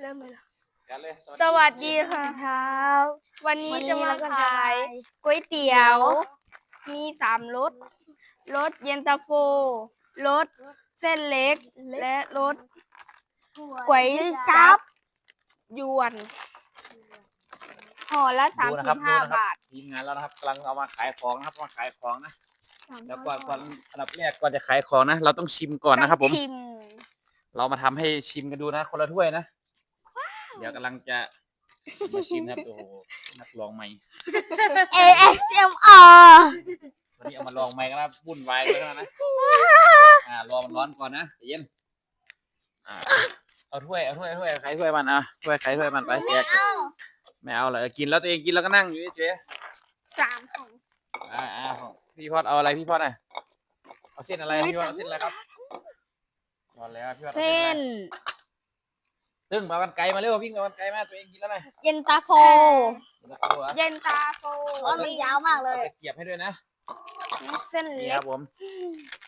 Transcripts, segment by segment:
เริ่มเลยเหรอกันเลยสวัสดีค่ะครับ วันนี้จะมาวันนี้เราก็จะขายก๋วยเตี๋ยว มีสามรส รสเย็นตาโฟ รสเส้นเล็ก และรสก๋วยจับยวน ห่อละสามดูนะสิครับบดูห้านะครับบาท ทีมงานแล้วนะครับกำลังเอามาขายของนะครับมาขายของนะ แล้วก่อนก่อนอันดับแรกก่อนจะขายของนะ เราต้องชิมก่อนนะครับผมชิมเรามาทำให้ชิมกันดูนะ คนละถ้วยนะ เดี๋ยวกำลังจะมาชิมนะครับโอ้โหนักลองใหม่ ASMR วันนี้เอามาลองใหม่กันนะวุ่นวายเลยนะนะอ่ารอมันร้อนก่อนนะใจเย็นอ่าเอาถ้วยเอาถ้วยเอาถ้วยใครถ้วยมันอะถ้วยใครถ้วยมันไปแจกไม่เอาเลยกินแล้วตัวเองกินแล้วก็นั่งอยู่เฉยสามของๆอ่าอ่าของพี่พอดเอาอะไรพี่พอดอะเอาเส้นอะไรพี่พอดเอาเส้นอะไรครับพอแล้วพี่พอดอาเส้น ตึ้งมาวันไกลมาเร็ววิ่งมาวันไกลมาตัวเองกินแล้วนะเย็นตาโฟเดี๋ยวเราดูอะเย็นตาโฟโอ้ยมันยาวมากเลยตะเกียบให้ด้วยนะเส้นนี่เล็คกรับผม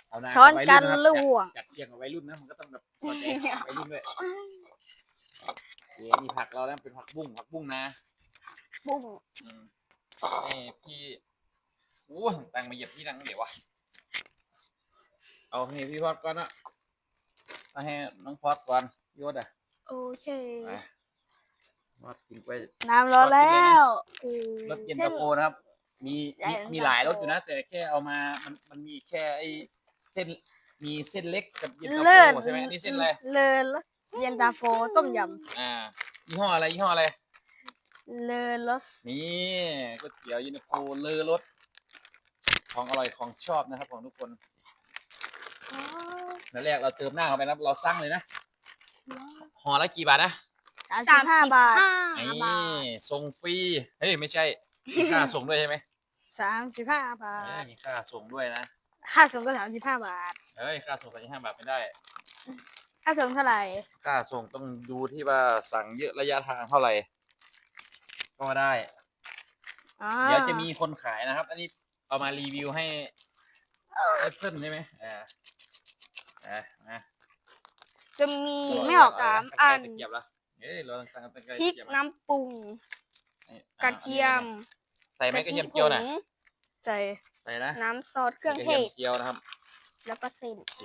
เอาหาช้อนกันวัยลรุ่ะวคงรับจัดจัดเทียงกับวัยรุ่นนะมันก็ต้องแบบพอใจวัยรุ่นด้วยเดี๋ยวมีผักเรานะเป็นผักบุ้งผักบุ้งนะบุ้งอืมนี่พี่โอ้ตังมาเหยียบที่นังเดี๋ยววะเอาให้พี่พอดก่อนนะเอาให้น้องพอดก่อนพี่พอดอะ โอเค ไปพอดกินไปน้ำร้อนแล้วรสเย็นตาโฟนะครับ มีมีเย็นตาโฟมีหลายรสอยู่นะ แต่แค่เอามา มันมันมีแค่ไอ้เส้น มีเส้นเล็กกับเย็นตาเลิศโฟใช่ไหมอันนี้เส้นอะไร เลิศเย็นตาโฟต้มยอ่า ยี่ห้ออะไรยี่ห้ออะไรำเลิศรสนี่ก๋วยเตี๋ยวเย็นตาโฟเลอรส ของอร่อยของชอบนะครับของทุกคนนั่นแรกเราเติมหน้าเข้าไปนะเราสั่งเลยนะ ห่อละกี่บาทนะสามสิบห้าบาทนี่ส่งฟรี เฮ้ย ไม่ใช่ มีค่าส่งด้วยใช่ไหมสามสิบห้าบาเอ้ยทมีค่าส่งด้วยนะ ค่าส่งก็สามสิบห้าบาท เฮ้ย ค่าส่งกันยี่ห้าบาทไม่ได้ ค่าส่งเท่าไหร่ ค่าส่งต้องดูที่ว่าสั่งเยอะระยะทางเท่าไหร่ ก็ได้อ๋อเดี๋ยวจะมีคนขายนะครับ อันนี้เอามารีวิวให้ให้เพื่อนใช่ไหมอ่า อ่านะ จะมีเไม่ออกสามอันตะเกียบละเอ้ยเราสั่งตะเกียบพริกตะเยบน้ำปรุงอ่กระเทียมใส่ไหมกระเทียมเจียวน่ะผงใส่ใส่นะน้ำซอสเครื่องกระเทเทียมศเจียวนะครับ แล้วก็เส้นโอเค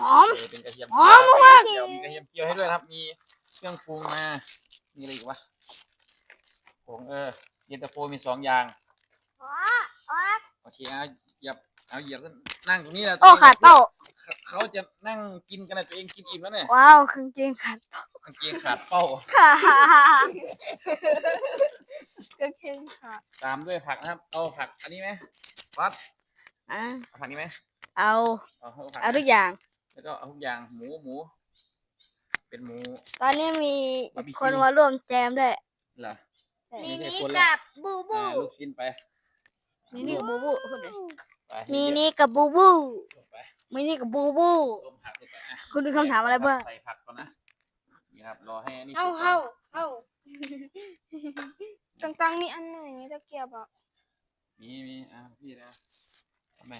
หอมใส่เป็นกระเทียมหอมมากเจียวมีกระเทียมเจียวให้ด้วยนะครับ มีเครื่องปรุงมา มีอะไรอีกวะผงเออเย็นตาโฟมีสองอย่างโอเคเอาเหยียบ เอาเหยียบนั่งตรงนี้แหละโอ้ขาดเป้าเขาเขาจะนั่งกินกันนะตัวเองกินอิ่มแล้วเนี่ยว้าวเครื่องเกงขาดเป้ากางเกงขาดเป้า ค่ะก็เค็มค่ะตามด้วยผักนะครับ เอาผักอันนี้ไหมฟัดอะเอาผักนี้ไหมเอาเอาเอาผักเอาทุกอย่าง แล้วก็เอาทุกอย่างหมูหมู เป็นหมู ตอนนี้มีบาร์บีคิวคนมาร่วมแจมด้วยเหรอมีไใช่นี้คนละกับบูอ่าบูลูกชิ้นไปมินี่กับบูบูพูดเลย ไปมินี่กับบูบูลงไปมินี่กับบูบู ต้มผักไปอะคุณดูคำถามอะไรบ้าง ใส่ผักก่อนนะ นี่ครับ รอให้อันนี้เฮ้าสุกก่อนเฮ้าเฮ้าตังๆมีอันหนึ่งนี่ตะเกียบอะมีมีอะพี่นะทำไม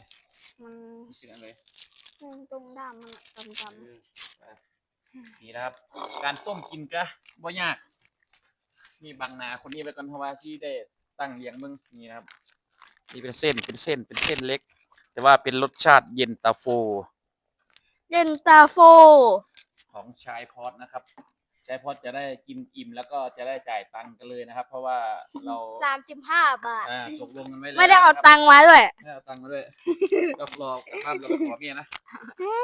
มันนี่คืออะไร มันตรงด้ามมันอะดำเออไปนี่นะครับ การต้มกินก็บ่ยาก นี่บางนาคนนี้ไปก่อนเพราะว่าที่ได้ตั้งเลี้ยงมึงนี่นะครับ นี่เป็นเส้นเป็นเส้นเป็นเส้นเล็ก แต่ว่าเป็นรสชาติเย็นตาโฟ เย็นตาโฟ ของชายพอดนะครับชายพอดจะได้กินอิ่มแล้วก็จะได้จ่ายตังค์กันเลยนะครับ เพราะว่าเราสามสิบห้าบาท อ่าตกลงกันไว้แล้วไม่ได้เอานะครับตังค์มาด้วย ไม่ได้เอาตังค์มาด้วยก็รอภาพเราขอเมียนะ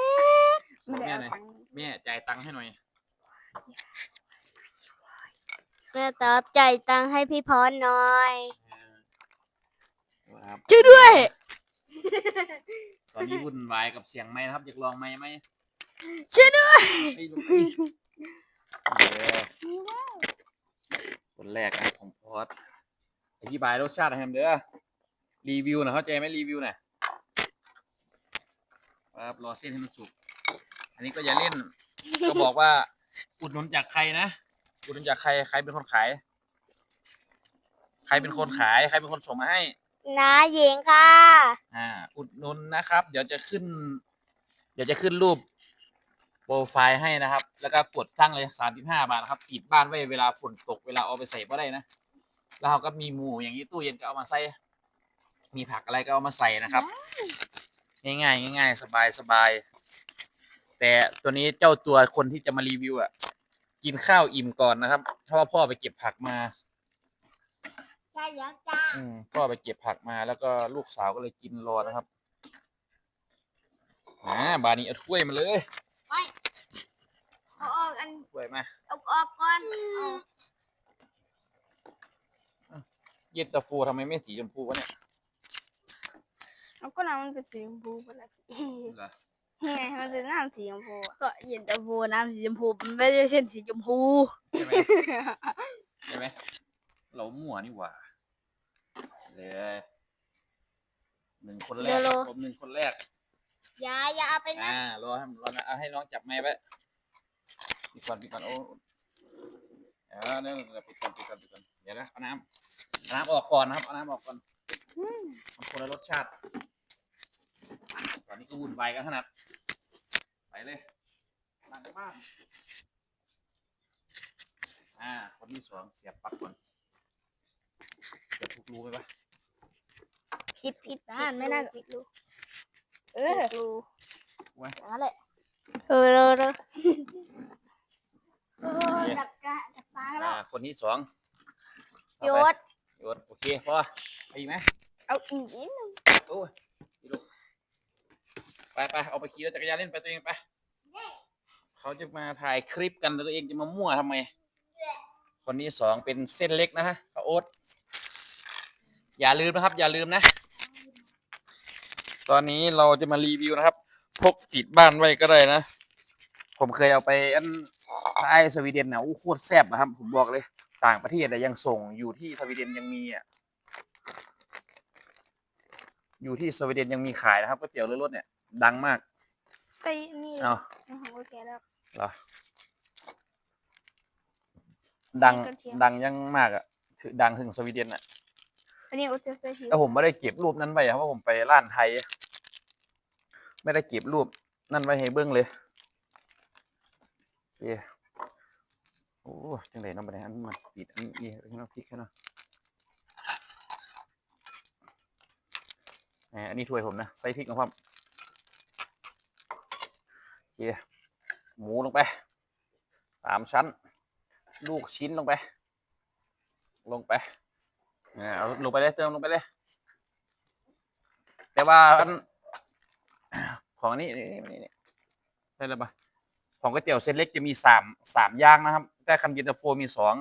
ๆไม่ได้เอาตังค์แม่จ่ายตังค์ให้หน่อยแม่ตอบใจายตังค์ให้พี่พรหน่อยอ่า ครับช่วยด้วยตอนนี้วุ่นวายกับเสียงไม้นะครับอยากลองไม้ไหมช่วยด้วยไอ้ลูกไอ้เออคนแรกนะของพอดอธิบายรสชาติให้ผมเด้อรีวิวหนะเข้าใจไหมรีวิวหน่อยครับรอเส้นให้มันสุก อันนี้ก็อย่าเล่น ก็บอกว่า อุดหนุนจากใครนะอุดหนุนจากใครใครเป็นคนขาย ใครเป็นคนขาย ใครเป็นคนส่งมาให้ นาหญิงค่ะ อ่า อุดหนุนนะครับ เดี๋ยวจะขึ้น เดี๋ยวจะขึ้นรูปโปรไฟล์ให้นะครับ แล้วก็กดสั่งเลยสามสิบห้าบาทนะครับติดบ้านไว้เวลาฝนตกเวลาเอาไปใส่ก็ได้นะ แล้วเราก็มีหมูอย่างนี้ตู้เย็นก็เอามาใส่ มีผักอะไรก็เอามาใส่นะครับ ง่ายๆง่ายๆสบายสบายแต่ตัวนี้เจ้าตัวคนที่จะมารีวิวอะ กินข้าวอิ่มก่อนนะครับ เพราะว่าพ่อไปเก็บผักมา ใช่ยังจ้าอืมพ่อไปเก็บผักมาแล้วก็ลูกสาวก็เลยกินรอนะครับอ่าบานี้เอาถ้วยมาเลยไปเอาออกอันถ้วยมาเอาออกก่อนเอาเย็นตาโฟทำไมไม่สีชมพูวะเนี่ยแล้วก็น้ำมันเป็นสีชมพูไปแล้วพี่เหรอไงมันเป็นน้ำสีชมพูอะก็เย็นตาโฟน้ำสีชมพูมันไม่ได้เส้นสีชมพู ใช่ไหมใช่ไหมเรามั่วนี่หว่า เลยหนึ่งคนแรกผมหนึ่งคนแรก อย่าอย่าเอาไปนะอ่ารอให้รอนะเอาให้น้องจับไม้ไว้ปิดก่อนปิดก่อนโอ้เดี๋ยวเดี๋ยวปิดก่อนปิดก่อนปิดก่อนเดี๋ยวนะเอาน้ำเอาน้ำออกก่อนนะครับเอาน้ำออกก่อนมันคนละรสชาติตอนนี้ก็วุ่นวายกันขนาดไปเลยหลังบ้านอ่าคนที่สองเสียบปลั๊กก่อนเสียบทุกรูไปปะ พิษพิษด้านไม่น่าพิษลูกเออรูนั่นแหละเออเออเออโอ้ยดับกะดับฟ้าแล้อ่าวคนที่สองโยเอาไปดโยนโอเคพอไปอีกไหมเอาอีกนิดนึงโอ้ยอีลูกไปไปเอาไปขี่รถจักรยานเล่นไปตัวเองไปเขาจะมาถ่ายคลิปกันแต่ตัวเองจะมามั่วทำไม คนที่สองเป็นเส้นเล็กนะฮะข้าวโอ๊ตอย่าลืมนะครับ อย่าลืมนะ ตอนนี้เราจะมารีวิวนะครับพกติดบ้านไว้ก็ได้นะ ผมเคยเอาไปอันใต้สวีเดนนะอู้โคตรแซ่บนะครับ ผมบอกเลย ต่างประเทศแต่ยังส่งอยู่ที่สวีเดนยังมีอะอยู่ที่สวีเดนยังมีขายนะครับก๋วยเตี๋ยวเรือรถเนี่ย ดังมากไปนี่เอาเอาของโอเคแล้วเหรอดังกระเทียมดังยังมากอะถึงดังถึงสวีเดนอะ อันนี้โอเคใส่ทีแต่ผมไม่ได้เก็บรูปนั้นไว้ครับเพราะผมไปร้านไทย ไม่ได้เก็บรูปนั่นไว้ให้เบิ้งเลยโอเคโอ้จังเลยน้องไปไหนอันมันติดอันนี้น้องพริกแค่นั้นอันนี้ถ้วยผมนะใส่พริกนะครับโอเคหมูลงไปสามชั้น ลูกชิ้นลงไป ลงไป อ่าเอาลงไปเลยเติมลงไปเลย แต่ว่าอันของอันนี้นี่นี่นี่ได้แล้วปะของก๋วยเตี๋ยวเส้นเล็กจะมีสามสามอย่างนะครับ แต่คันเย็นตาโฟมีสอง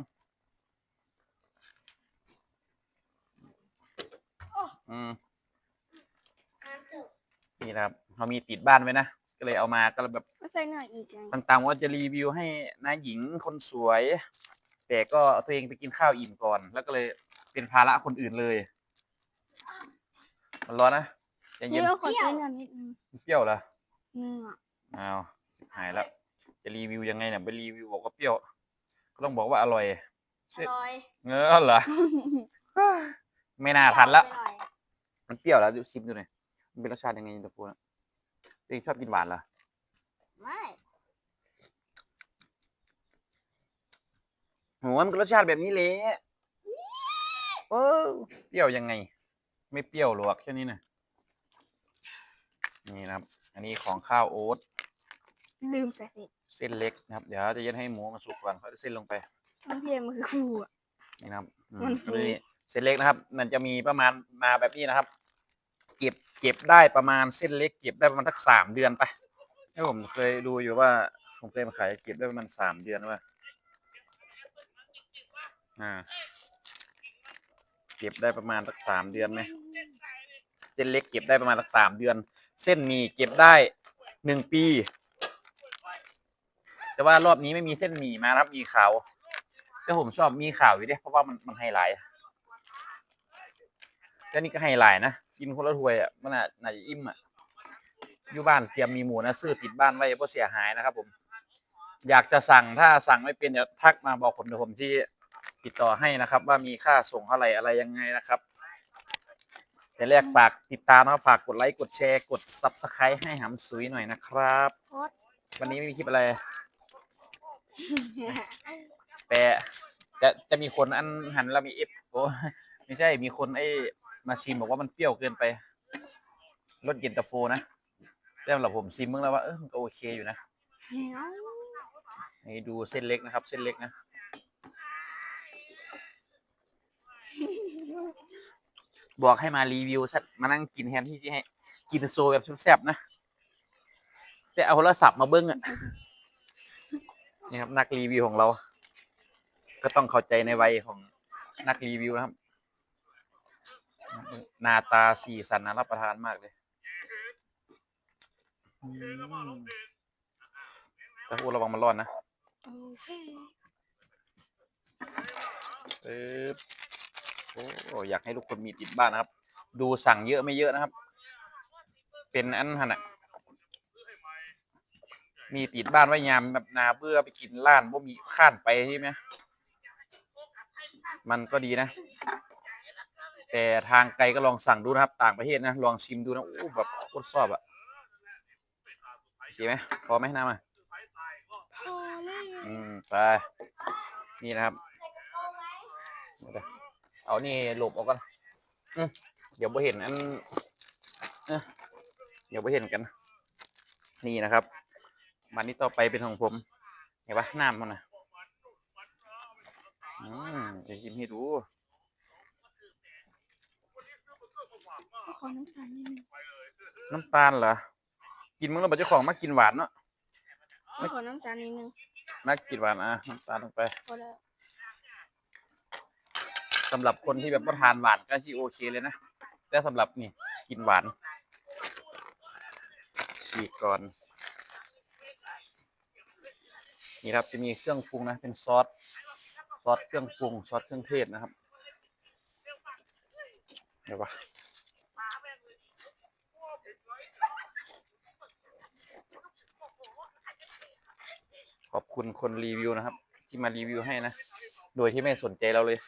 อืมนี่นะครับเขามีติดบ้านไว้นะ ก็เลยเอามาก็เลยแบบก็ใส่หน่อยอีกไงต่างๆว่าจะรีวิวให้นายหญิงคนสวย แต่ก็เอาตัวเองไปกินข้าวอิ่มก่อน แล้วก็เลย เป็นภาระคนอื่นเลย มันร้อนนะใจนี่เย็นก็ขอใส่หน่อยนิดนึงเปรี้ยวเหรอเนื้ออ้าวหายแล้วจะรีวิวยังไงเนี่ยไปรีวิวบอกว่าเปรี้ยว ก็ต้องบอกว่าอร่อยอร่อยเงอเหรอไม่น่าทันละอร่อยมันเปรี้ยวแล้วดูชิมดูหน่อยมันเป็นรสชาติยังไงตะปูนะตัวเองชอบกินหวานเหรอไม่โหมันก็รสชาติแบบนี้เลย เออเปรี้ยวยังไง ไม่เปรี้ยวหรอกแค่นี้นะนี่นะครับ อันนี้ของข้าวโอ๊ตลืมใส่เสร็จเส้นเล็กนะครับ เดี๋ยวจะเย็นให้หมูมันสุกก่อนเขาจะเส้นลงไปมันเพียมันคือคู่อะ นี่นะครับอืมมันฟูอันนี้เส้นเล็กนะครับ มันจะมีประมาณมาแบบนี้นะครับ เก็บเก็บได้ประมาณเส้นเล็ก เก็บได้ประมาณสักสามเดือนไปให้ผมเคยดูอยู่ว่าผมเคยมาขายเก็บได้ประมาณสามเดือนว่าอ่า เก็บได้ประมาณสักสามเดือนไหมเส้นเล็กเก็บได้ประมาณสักสามเดือน เส้นหมีเก็บได้หนึ่งปี แต่ว่ารอบนี้ไม่มีเส้นหมี่มาครับมีขาวแต่ผมชอบมีข่าวอยู่ด้วยเพราะว่ามันมันไฮไลท์ก็นี่ก็ไฮไลท์นะกินคนละถ้วยอะมันน่าน่าจะอิ่มอะอยู่บ้านเตรียมมีหมูนะซื้อติดบ้านไว้เพราะเสียหายนะครับผม อยากจะสั่งถ้าสั่งไม่เป็นเดี๋ยวทักมาบอกผมเดี๋ยวผมที่ ติดต่อให้นะครับ ว่ามีค่าส่งเท่าไหร่อะไรยังไงนะครับแต่แรกฝากติดตามนะครับฝากกดไลค์กดแชร์กด subscribe ให้หำสุยหน่อยนะครับโคตรวันนี้ไม่มีคลิปอะไร แต่จะจะมีคนอันหันแล้วมีเอฟโอ้ไม่ใช่มีคนไอ้มาชิมบอกว่ามันเปรี้ยวเกินไปรสเย็นตาโฟนะแต่สำหรับผมชิมมึงแล้วว่าเออมันก็โอเคอยู่นะ นี่ดูเส้นเล็กนะครับ เส้นเล็กนะ บอกให้มารีวิวชัดมานั่งกินแทนที่ที่ให้ กินโซแบบแซ่บๆนะแต่เอาโทรศัพท์มาเบิ้งอะนี่ครับนักรีวิวของเรา ก็ต้องเข้าใจในวัยของนักรีวิวนะครับหนาตาสีสันน่ารับประทานมากเลยอืมแต่พูดระวังมันร้อนนะโอเคปึ๊บ โอ้อยากให้ทุกคนมีติดบ้านนะครับ ดูสั่งเยอะไม่เยอะนะครับ เป็นอันหันอะมีติดบ้านไว้ยามแบบนาเบื่อไปกินร้านบ่มีข้านไปใช่ไหมมันก็ดีนะ แต่ทางไกลก็ลองสั่งดูนะครับ ต่างประเทศนะ ลองชิมดูนะโอ้แบบโคตรชอบอะโอเคไหมพอไหมน้ำอะพอแล้วอืมไปนี่นะครับ เอานี่หลบออกก่อนอืมเดี๋ยวบ่เห็นอันเอ้อเดี๋ยวบ่เห็นกัน นี่นะครับ มันนี้ต่อไปเป็นของผม เห็นปะน้ำมันนะอืมเดี๋ยวกินให้ดูขอน้ำตาลนิดนึงน้ำตาลเหรอ กินมึงแล้วบัดเจ้าของมากินหวานเนาะขอน้ำตาลนิดนึงมากินหวานอะน้ำตาลลงไปพอแล้ว สำหรับคนที่แบบประทานหวานก็ที่โอเคเลยนะ แต่สำหรับนี่กินหวานฉีกก่อน นี่ครับจะมีเครื่องปรุงนะ เป็นซอสซอสเครื่องปรุงซอสเครื่องเทศนะครับเดี๋ยววะขอบคุณคนรีวิวนะครับ ที่มารีวิวให้นะ โดยที่ไม่สนใจเราเลย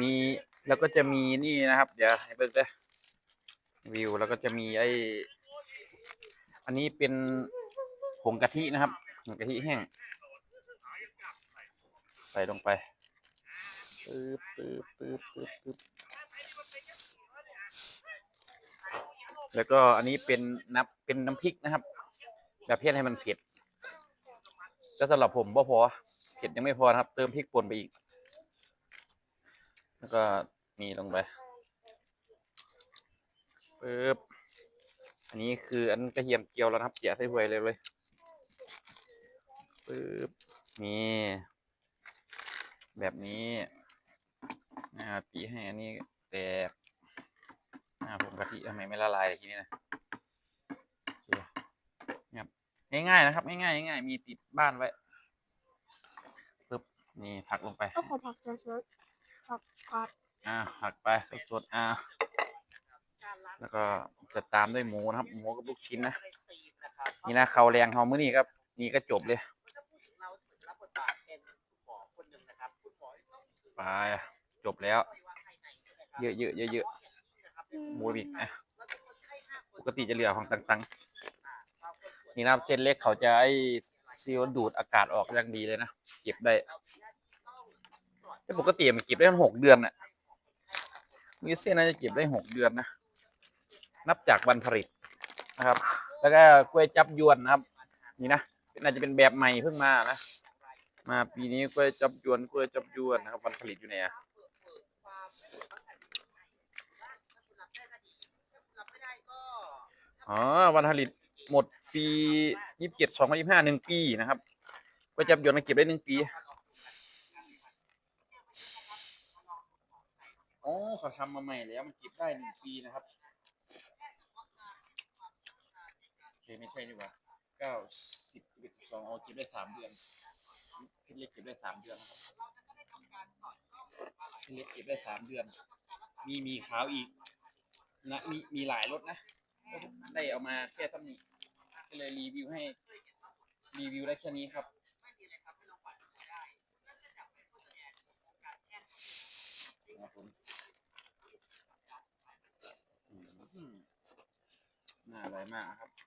มีแล้วก็จะมีนี่นะครับ เดี๋ยวให้เบิ่งเด้อวิวแล้วก็จะมีไออันนี้เป็นผงกะทินะครับผงกะทิแห้งใส่ลงไปปึ๊บปึ๊บปึ๊บปึ๊บปึ๊บแล้วก็อันนี้เป็นน้ำเป็นน้ำพริกนะครับแบบเพี้ยนให้มันเผ็ดก็สำหรับผมบ่พอเผ็ดยังไม่พอนะครับ เติมพริกป่นไปอีก แล้วก็นี่ลงไปปึ๊บอันนี้คืออันกระเทียมเจียวแล้วนะครับเจียใส่ถ้วยเลยเลยปึ๊บนี่แบบนี้อ่าตีให้อันนี้แตกอ่าผมกะทิทำไมไม่ละลายทีนี้นะเครับง่ายๆนะครับ ง่ายๆง่ายๆมีติดบ้านไว้ปึ๊บนี่ผักลงไป ก็ขอผักสดๆ ผักผัดอ่าหักไปสดๆอ่าแล้วก็จะตามด้วยหมูนะครับ หมูกับลูกชิ้นนะนี่นะเขาวแรงเขามื้อนี้ครับ นี่ก็จบเลยไปจบแล้ว เยอะๆเยอะๆหมูบิกอะปกติจะเหลือของต่างๆนี่นะครับเส้นเล็กเขาจะไอ้ซีลดูดอากาศออกอย่างดีเลยนะเก็บได้แต่ ปกติมันเก็บได้ทั้งหกเดือนน่ะมีเส้นน่าจะเก็บได้หกเดือนนะ นับจากวันผลิตนะครับ แล้วก็กล้วยจับยวนนะครับ นี่นะน่าจะเป็นแบบใหม่เพิ่งมานะ มาปีนี้กล้วยจับยวนกล้วยจับยวนนะครับวันผลิตอยู่ไหนอะอ๋อวันผลิตหมดปียี่สิบเจ็ดสองพันยี่ห้าหนึ่งปีนะครับกล้วยจับยวนมันเก็บได้หนึ่งปี อ๋อ เขาทำมาใหม่แล้ว มันเก็บได้หนึ่งปีนะครับเคไม่ใช่ดีกว่าเก้าสิบสิบเอ็ดสิบสองเอาเก็บได้สามเดือนพี่เล็กเก็บได้สามเดือนนะครับพี่เล็กเก็บได้สามเดือน มีมีขาวอีกนะมีมีหลายรถนะได้เอามาแค่ซ้ำนี้ก็เลยรีวิวให้รีวิวได้แค่นี้ครับครับผมอืม น่าอร่อยมากครับ